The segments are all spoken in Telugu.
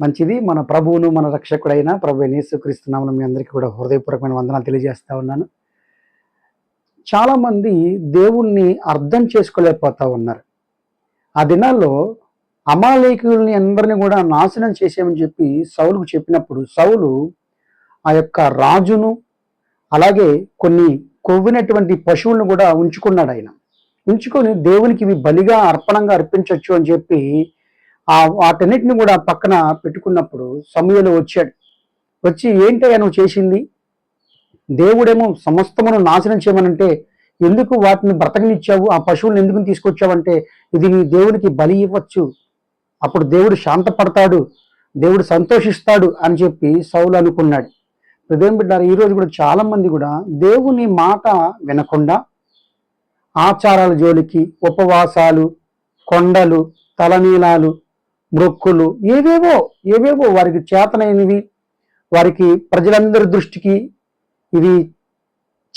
మంచిది. మన ప్రభువును మన రక్షకుడైన ప్రభు నేసుక్రీస్తున్నామని మీ అందరికీ కూడా హృదయపూర్వకమైన వందనాలు తెలియజేస్తూ ఉన్నాను. చాలామంది దేవుణ్ణి అర్థం చేసుకోలేకపోతూ ఉన్నారు. ఆ దినాల్లో అమాలేకుల్ని అందరిని కూడా నాశనం చేసేమని చెప్పి సౌలుకు చెప్పినప్పుడు సౌలు ఆ యొక్క రాజును అలాగే కొన్ని కొవ్వినటువంటి పశువులను కూడా ఉంచుకున్నాడు ఆయన. ఉంచుకొని దేవునికి ఇవి బలిగా అర్పణంగా అర్పించవచ్చు అని చెప్పి ఆ వాటన్నిటిని కూడా పక్కన పెట్టుకున్నప్పుడు సమయంలో వచ్చాడు వచ్చి ఏంటయ్యా నువ్వు చేసింది? దేవుడేమో సమస్తమును నాశనం చేయమనంటే ఎందుకు వాటిని బ్రతకనిచ్చావు? ఆ పశువులను ఎందుకు తీసుకొచ్చావంటే ఇది నీ దేవునికి బలి ఇవ్వచ్చు. అప్పుడు దేవుడు శాంతపడతాడు. దేవుడు సంతోషిస్తాడు అని చెప్పి సౌలు అనుకున్నాడు. హృదయం బిడ్డారు ఈరోజు కూడా చాలామంది కూడా దేవుని మాట వినకుండా ఆచారాల జోలికి ఉపవాసాలు కొండలు తలనీలాలు మృక్కులు ఏవేవో ఏవేవో వారికి చేతనైనవి వారికి ప్రజలందరి దృష్టికి ఇవి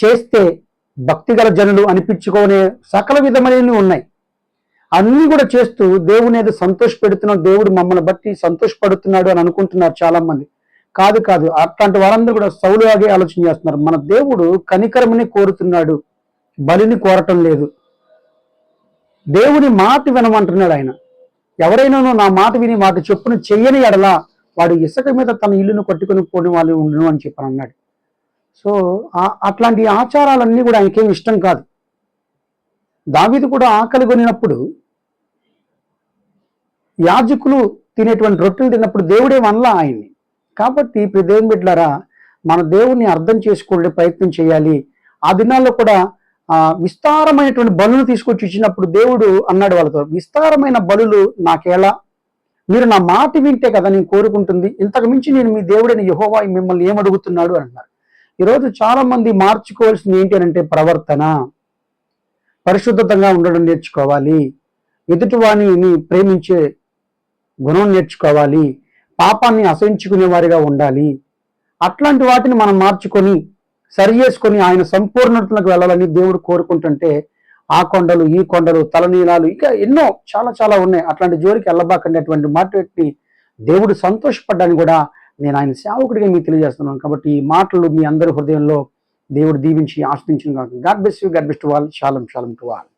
చేస్తే భక్తిగల జనులు అనిపించుకునే సకల విధమైనవి ఉన్నాయి. అన్నీ కూడా చేస్తూ దేవుని ఏదో సంతోషపెడుతున్నాడు దేవుడు మమ్మల్ని బట్టి సంతోషపడుతున్నాడు అని అనుకుంటున్నారు చాలా మంది కాదు కాదు. అట్లాంటి వారందరూ కూడా సౌలుగాగే ఆలోచన చేస్తున్నారు. మన దేవుడు కనికరమని కోరుతున్నాడు బలిని కోరటం లేదు. దేవుని మాట వినమంటున్నాడు ఆయన. ఎవరైనాను నా మాట విని వాటి చొప్పున చెయ్యని ఎడలా వాడు ఇసుక మీద తన ఇల్లును కొట్టుకుని పోని వాళ్ళు ఉండను అని చెప్పని అన్నాడు. సో అట్లాంటి ఆచారాలన్నీ కూడా ఆయనకేం ఇష్టం కాదు. దావీదు కూడా ఆకలి కొనినప్పుడు యాజకులు తినేటువంటి రొట్టెలు తిన్నప్పుడు దేవుడే వనలా ఆయన్ని. కాబట్టి ఇప్పుడు దేవుని బిడ్డలారా మన దేవుణ్ణి అర్థం చేసుకునే ప్రయత్నం చేయాలి. ఆ దినాల్లో కూడా విస్తారమైనటువంటి బలులు తీసుకొచ్చి ఇచ్చినప్పుడు దేవుడు అన్నాడు వాళ్ళతో విస్తారమైన బలులు నాకేలా? మీరు నా మాట వింటే కదా నేను కోరుకుంటుంది. ఇంతకు మించి నేను మీ దేవుడని యహోవా మిమ్మల్ని ఏమడుగుతున్నాడు అన్నారు ఈరోజు చాలా మంది మార్చుకోవాల్సింది ఏంటి అని అంటే ప్రవర్తన. పరిశుద్ధతంగా ఉండడం నేర్చుకోవాలి. ఎదుటివాణిని ప్రేమించే గుణం నేర్చుకోవాలి. పాపాన్ని అసహించుకునే వారిగా ఉండాలి. అట్లాంటి వాటిని మనం మార్చుకొని సరి చేసుకొని ఆయన సంపూర్ణతలకు వెళ్ళాలని దేవుడు కోరుకుంటుంటే ఆ కొండలు ఈ కొండలు తలనీలాలు ఇంకా ఎన్నో చాలా చాలా ఉన్నాయి. అట్లాంటి జోరికి వెళ్ళబాకండి అటువంటి మాట పెట్టి దేవుడు సంతోషపడ్డాన్ని కూడా నేను ఆయన సేవకుడిగా మీకు తెలియజేస్తున్నాను. కాబట్టి ఈ మాటలు మీ అందరి హృదయంలో దేవుడు దీవించి ఆస్వాదించిన God best you God best wall షాలం షాలం to wall